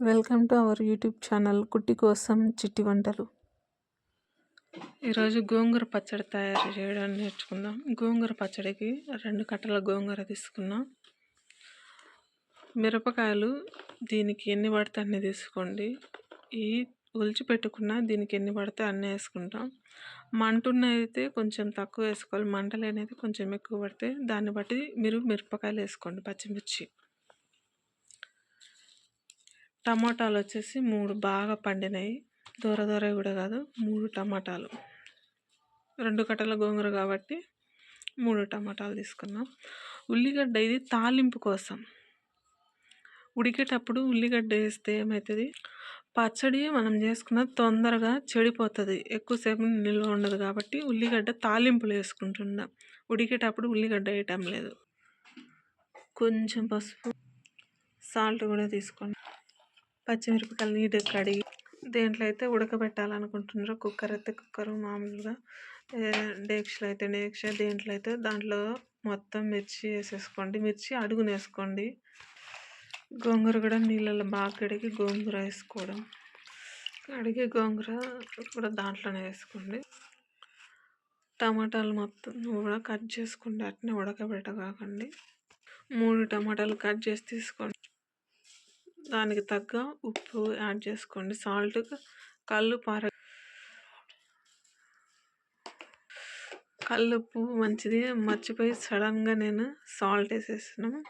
Welcome to our YouTube channel కుట్టి కోసం చిట్టి వంటలు. ఈరోజు గోంగూర పచ్చడి తయారు చేయడం నేర్చుకుందాం. గోంగూర పచ్చడికి రెండు కట్టల గోంగూర తీసుకున్నాం. మిరపకాయలు దీనికి ఎన్ని పడితే అన్ని తీసుకోండి. ఈ ఒలిచి పెట్టుకున్న దీనికి ఎన్ని పడితే అన్నీ వేసుకుంటాం. మంటున్నైతే కొంచెం తక్కువ వేసుకోవాలి. మంటలు అనేది కొంచెం ఎక్కువ పడితే దాన్ని బట్టి మీరు మిరపకాయలు వేసుకోండి పచ్చిమిర్చి. టమాటాలు వచ్చేసి మూడు బాగా పండినాయి. దూర దూర కూడా కాదు మూడు టమాటాలు. రెండు కట్టల గోంగూర కాబట్టి మూడు టమాటాలు తీసుకున్నాం. ఉల్లిగడ్డ ఇది తాలింపు కోసం. ఉడికేటప్పుడు ఉల్లిగడ్డ వేస్తే ఏమవుతుంది పచ్చడి మనం చేసుకున్న తొందరగా చెడిపోతుంది. ఎక్కువసేపు నిల్వ ఉండదు కాబట్టి ఉల్లిగడ్డ తాలింపులు వేసుకుంటున్నాం. ఉడికేటప్పుడు ఉల్లిగడ్డ వేయటం లేదు. కొంచెం పసుపు సాల్ట్ కూడా తీసుకోండి పచ్చిమిరపకాయలు నీట్గా కడిగి దేంట్లో అయితే ఉడకబెట్టాలనుకుంటున్నారో కుక్కర్ అయితే కుక్కర్ మామూలుగా. డేక్షలు అయితే డేక్ష దేంట్లో అయితే దాంట్లో మొత్తం మిర్చి వేసేసుకోండి. మిర్చి అడుగున వేసుకోండి. గోంగూర కూడా నీళ్ళలో బాగా కడిగి గోంగూర వేసుకోవడం. కడిగి గోంగూర కూడా దాంట్లోనే వేసుకోండి. టమాటాలు మొత్తం కూడా కట్ చేసుకోండి అట్నే ఉడకబెట్టకాకండి మూడు టమాటాలు కట్ చేసి తీసుకోండి. దానికి తగ్గ ఉప్పు యాడ్ చేసుకోండి. సాల్ట్ కళ్ళు పార కల్లుప్పు మంచిది. మర్చిపోయి సడన్గా నేను సాల్ట్ వేసేసినాము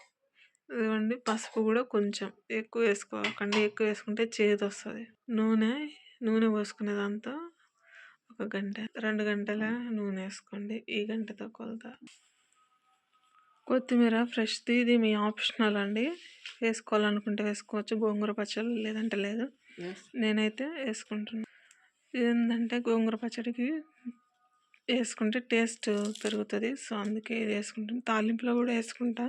ఇదిగోండి పసుపు కూడా కొంచెం ఎక్కువ వేసుకోకండి. ఎక్కువ వేసుకుంటే చేదు వస్తుంది. నూనె నూనె పోసుకునేదంతా ఒక గంట రెండు గంటల నూనె వేసుకోండి. ఈ గంటతో కొలత. కొత్తిమీర ఫ్రెష్ది ఇది మీ ఆప్షనల్ అండి. వేసుకోవాలనుకుంటే వేసుకోవచ్చు. గోంగూర పచ్చడి లేదంటే లేదు. నేనైతే వేసుకుంటున్నాను ఏంటంటే గోంగూర పచ్చడికి వేసుకుంటే టేస్ట్ పెరుగుతుంది. సో అందుకే ఇది వేసుకుంటాను తాలింపులో కూడా వేసుకుంటా.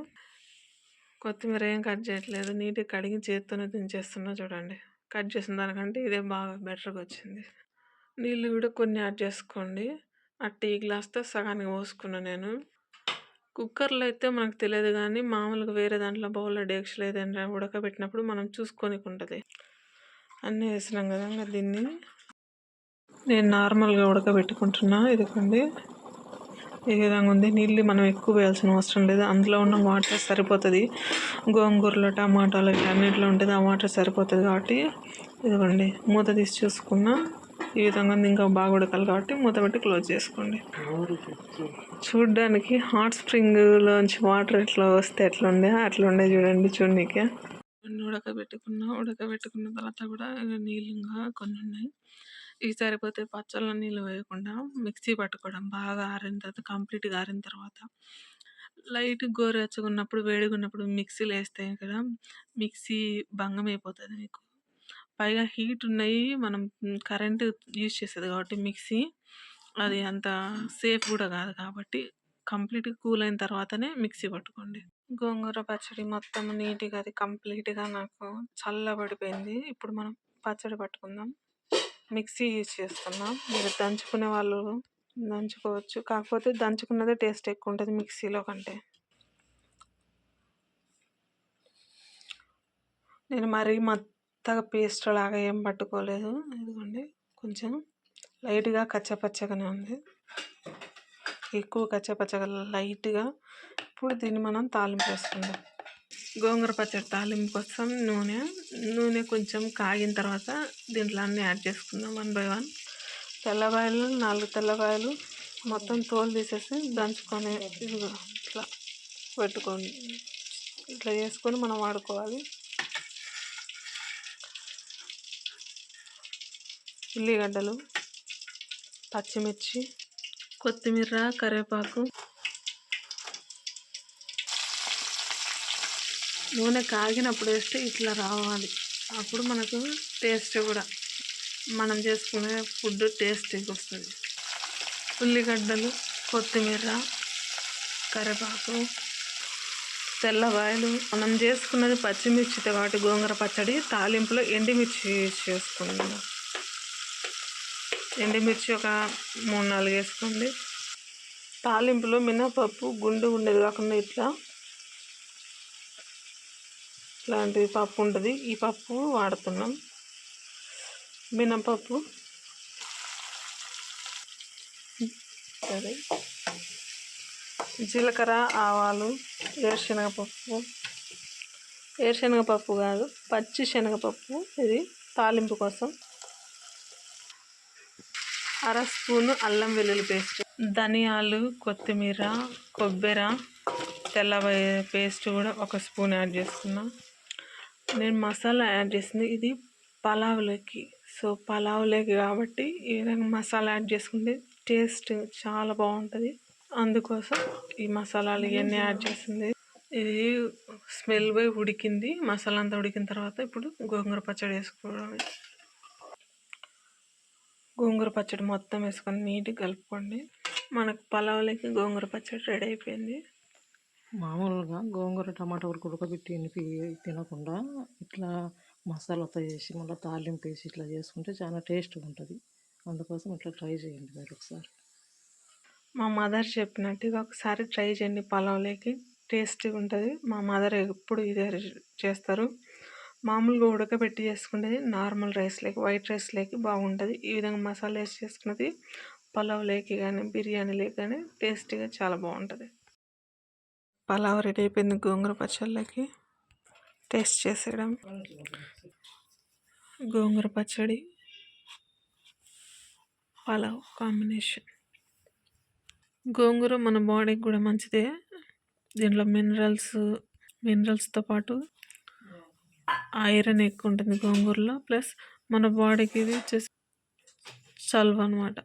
కొత్తిమీర ఏం కట్ చేయట్లేదు. నీట్గా కడిగి చేత్తోనే దించేస్తున్నా చూడండి. కట్ చేసిన దానికంటే ఇదే బాగా బెటర్గా వచ్చింది. నీళ్ళు కూడా కొన్ని యాడ్ చేసుకోండి. ఆ టీ గ్లాస్తో సగానికి పోసుకున్నా నేను. కుక్కర్లో అయితే మనకు తెలియదు కానీ మామూలుగా వేరే దాంట్లో బౌల్లో డేక్షలు ఏదైనా ఉడకబెట్టినప్పుడు మనం చూసుకొని ఉంటుంది. అన్నీ వేసినాం కదా ఇంకా దీన్ని. నేను నార్మల్గా ఉడకబెట్టుకుంటున్నా ఇదిగోండి. ఈ విధంగా ఉంది. నీళ్ళు మనం ఎక్కువ వేయాల్సిన అవసరం లేదు. అందులో ఉన్న వాటర్ సరిపోతుంది. గోంగూరలో టమాటాలు అన్నింటిలో ఉంటుంది. ఆ వాటర్ సరిపోతుంది కాబట్టి ఇదిగోండి. మూత తీసి చూసుకున్నా. ఈ విధంగా ఇంకా బాగా ఉడకాలి కాబట్టి మూత పెట్టి క్లోజ్ చేసుకోండి. చూడడానికి హాట్ స్ప్రింగ్లోంచి వాటర్ ఎట్లా వస్తే ఎట్లా ఉండే అట్లా ఉండే చూడండి చూడనీకే. ఉడకబెట్టుకున్న ఉడకబెట్టుకున్న తర్వాత కూడా నీళ్ళు ఇంకా కొన్ని ఉన్నాయి. ఇవి సరిపోతే పచ్చళ్ళ నీళ్ళు వేయకుండా మిక్సీ పట్టుకోవడం బాగా ఆరిన తర్వాత కంప్లీట్గా ఆరిన తర్వాత లైట్ గోరువెచ్చగా ఉన్నప్పుడు వేడిగా ఉన్నప్పుడు మిక్సీలు వేస్తే కదా మిక్సీ భంగం అయిపోతుంది మీకు. పైగా హీట్ ఉన్నాయి. మనం కరెంట్ యూజ్ చేసేది కాబట్టి మిక్సీ. అది అంత సేఫ్ కూడా కాదు కాబట్టి కంప్లీట్గా కూల్ అయిన తర్వాతనే మిక్సీ పట్టుకోండి. గోంగూర పచ్చడి మొత్తం నీట్గా అది కంప్లీట్గా నాకు చల్లబడిపోయింది. ఇప్పుడు మనం పచ్చడి పట్టుకుందాం. మిక్సీ యూజ్ చేస్తున్నాం. మీరు దంచుకునే వాళ్ళు దంచుకోవచ్చు. కాకపోతే దంచుకున్నదే టేస్ట్ ఎక్కువ ఉంటుంది మిక్సీలో కంటే. నేను మరీ మెత్తగా పేస్ట్ లాగా ఏం పట్టుకోలేదు. ఇదిగోండి కొంచెం లైట్గా కచ్చపచ్చగానే ఉంది. ఎక్కువ కచ్చపచ్చగా లైట్గా. ఇప్పుడు దీన్ని మనం తాలింపు వేసుకుందాం. గోంగూర పచ్చడి తాలింపు కోసం నూనె నూనె కొంచెం కాగిన తర్వాత దీంట్లో అన్నీ యాడ్ చేసుకుందాం వన్ బై వన్. తెల్లబాయలు నాలుగు తెల్లబాయలు మొత్తం తోలు తీసేసి దంచుకొని ఇట్లా పెట్టుకొని ఇట్లా చేసుకొని మనం వాడుకోవాలి. ఉల్లిగడ్డలు పచ్చిమిర్చి కొత్తిమీర కరివేపాకు నూనె కాగినప్పుడు వేస్తే ఇట్లా రావాలి. అప్పుడు మనకు టేస్ట్ కూడా మనం చేసుకునే ఫుడ్ టేస్టీగా వస్తుంది. ఉల్లిగడ్డలు కొత్తిమీర కరివేపాకు తెల్లవాయలు మనం చేసుకున్నది పచ్చిమిర్చితో కాబట్టి గోంగూర పచ్చడి తాలింపులో ఎండిమిర్చి చేసుకున్నాం ఎండుమిర్చి ఒక మూడు నాలుగు వేసుకోండి. తాలింపులో మినపప్పు గుండు ఉండేది కాకుండా ఇట్లా లాంటి పప్పు ఉంటుంది. ఈ పప్పు వాడుతున్నాం. మినపప్పు సరే. జీలకర్ర ఆవాలు వేరుశనగపప్పు. వేరుశనగపప్పు కాదు పచ్చి శనగపప్పు. ఇది తాలింపు కోసం. అర స్పూను అల్లం వెల్లుల్లి పేస్ట్. ధనియాలు కొత్తిమీర కొబ్బరి తెల్ల పేస్ట్ కూడా ఒక స్పూన్ యాడ్ చేసుకున్నా. నేను మసాలా యాడ్ చేసింది ఇది పలావ్లోకి. సో పలావ్లోకి కాబట్టి ఈ విధంగా మసాలా యాడ్ చేసుకుంటే టేస్ట్ చాలా బాగుంటుంది. అందుకోసం ఈ మసాలాలు ఇవన్నీ యాడ్ చేసింది. ఇది స్మెల్ పోయి ఉడికింది. మసాలా అంతా ఉడికిన తర్వాత ఇప్పుడు గోంగూర పచ్చడి వేసుకోవడం గోంగూర పచ్చడి మొత్తం వేసుకొని నీట్గా కలుపుకోండి. మనకు పలావులకి గోంగూర పచ్చడి రెడీ అయిపోయింది. మామూలుగా గోంగూర టమాటా ఉడక ఉడకబెట్టి ఎనిపి తినకుండా ఇట్లా మసాలాతో చేసి మళ్ళీ తాలింపు వేసి ఇట్లా చేసుకుంటే చాలా టేస్ట్గా ఉంటుంది. అందుకోసం ఇట్లా ట్రై చేయండి మీరు ఒకసారి. మా మదర్ చెప్పినట్టుగా ఒకసారి ట్రై చేయండి పలావ్లోకి. టేస్టీగా ఉంటుంది. మా మదర్ ఎప్పుడు ఇదే చేస్తారు. మామూలుగా ఉడకబెట్టి చేసుకునేది నార్మల్ రైస్లోకి వైట్ రైస్లోకి బాగుంటుంది. ఈ విధంగా మసాలా వేసి చేసుకున్నది పలావ్లోకి కానీ బిర్యానీలోకి కానీ టేస్టీగా చాలా బాగుంటుంది. పలావ్ రెడీ అయిపోయింది గోంగూర పచ్చళ్ళకి. టేస్ట్ చేసేయడం. గోంగూర పచ్చడి పలావ్ కాంబినేషన్. గోంగూర మన బాడీకి కూడా మంచిదే. దీంట్లో మినరల్స్ మినరల్స్తో పాటు ఐరన్ ఎక్కువ ఉంటుంది గోంగూరలో ప్లస్ మన బాడీకి ఇది వచ్చేసి చలువ అనమాట